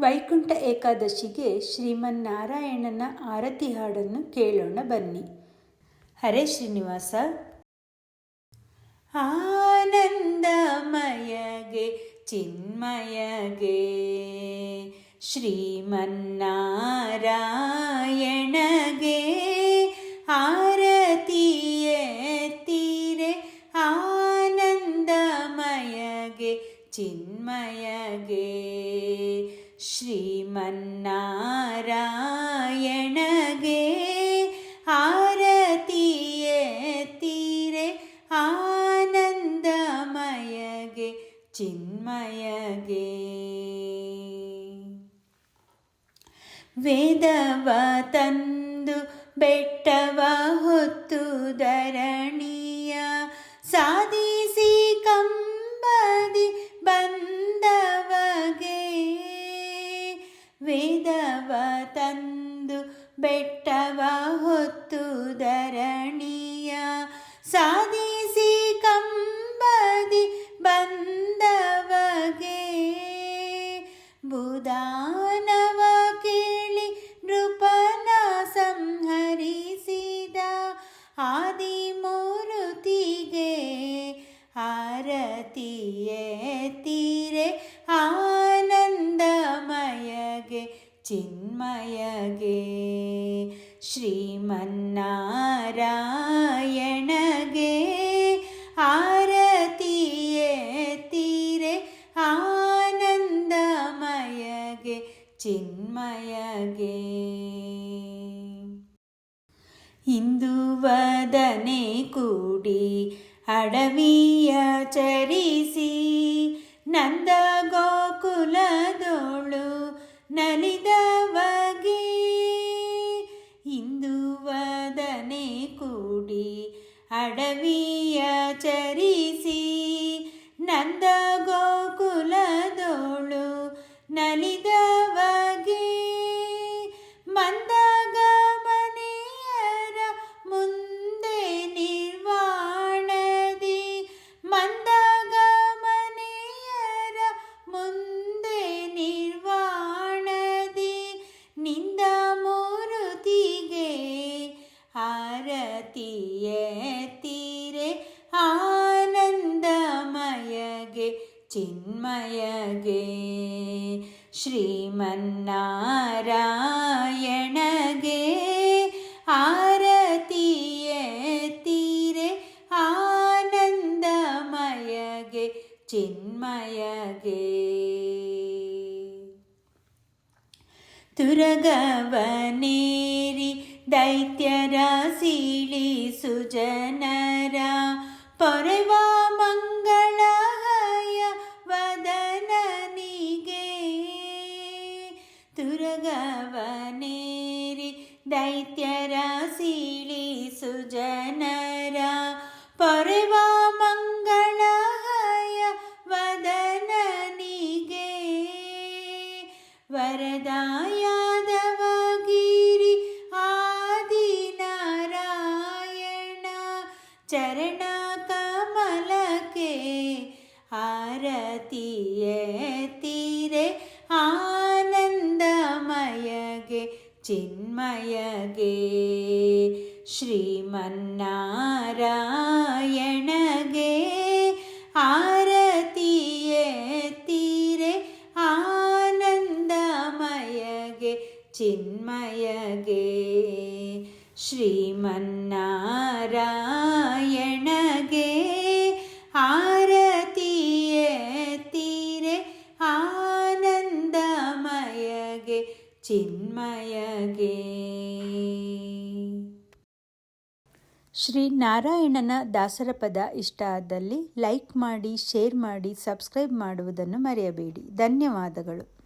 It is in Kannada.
ವೈಕುಂಠ ಏಕಾದಶಿಗೆ ಶ್ರೀಮನ್ನಾರಾಯಣನ ಆರತಿ ಹಾಡನ್ನು ಕೇಳೋಣ ಬನ್ನಿ. ಹರೇ ಶ್ರೀನಿವಾಸ. ಆನಂದಮಯಗೆ, ಚಿನ್ಮಯಗೆ, ಶ್ರೀಮನ್ನಾರಾಯಣಗೆ ಆರತಿಯೇ ಆನಂದಮಯಗೆ, ಚಿನ್ಮಯಗೆ. ಶ್ರೀಮನ್ನಾರಾಯಣಗೆ ಆರತಿಯೇ ತೀರೆ ಆನಂದಮಯಗೆ ಚಿನ್ಮಯಗೆ ವೇದವ ತಂದು ಬೆಟ್ಟವ ಹೊತ್ತು ಧರಣಿಯ ವೇದವ ತಂದು ಬೆಟ್ಟವ ಹೊತ್ತು ಧರಣಿಯ ಸಾಧಿಸಿ ಕಂಬದಿ ಬಂದವಗೆ. ಬುಧಾನವ ಕೇಳಿ ನೃಪನ ಸಂಹರಿಸಿದ ಆದಿಮೂರುತಿಗೆ ಆರತಿಯೇ ತೀರೆ ಚಿನ್ಮಯಗೆ ಶ್ರೀಮನ್ನಾರಾಯಣಗೆ ಆರತಿಯೇತಿರೆ ಆನಂದಮಯಗೆ ಚಿನ್ಮಯಗೆ. ಇಂದು ವದನೆ ಕೂಡಿ ಅಡವಿಯ ಚರಿಸಿ ನಂದ ಗೋಕುಲದೋಳು ನಲಿದವಗೆ ಆನಂದಮಯಗೆ ಚಿನ್ಮಯಗೆ ಶ್ರೀಮನ್ನಾರಾಯಣಗೆ ಆರತಿಯೇ ತೀರೆ ಆನಂದಮಯಗೆ ಚಿನ್ಮಯಗೆ ತುರಗವನೇರಿ ದೈತ್ಯರ ಸೀಳಿಸು ಜನರ जनरा पर्वा मङ्गलाय वदननि गे गिरि आदिनारायण चरणकमलके आरती। ചിന്മയഗേ ശ്രീമന്നാരായണഗേ ആരതിയേത്തിരെ ആനന്ദമയഗേ ചിന്മയഗേ ശ്രീമന്നാരായണഗേ ಚಿನ್ಮಯಗೆ. ಶ್ರೀ ನಾರಾಯಣನ ದಾಸರ ಪದ ಇಷ್ಟ ಆದಲ್ಲಿ ಲೈಕ್ ಮಾಡಿ, ಶೇರ್ ಮಾಡಿ, ಸಬ್ಸ್ಕ್ರೈಬ್ ಮಾಡುವುದನ್ನು ಮರೆಯಬೇಡಿ. ಧನ್ಯವಾದಗಳು.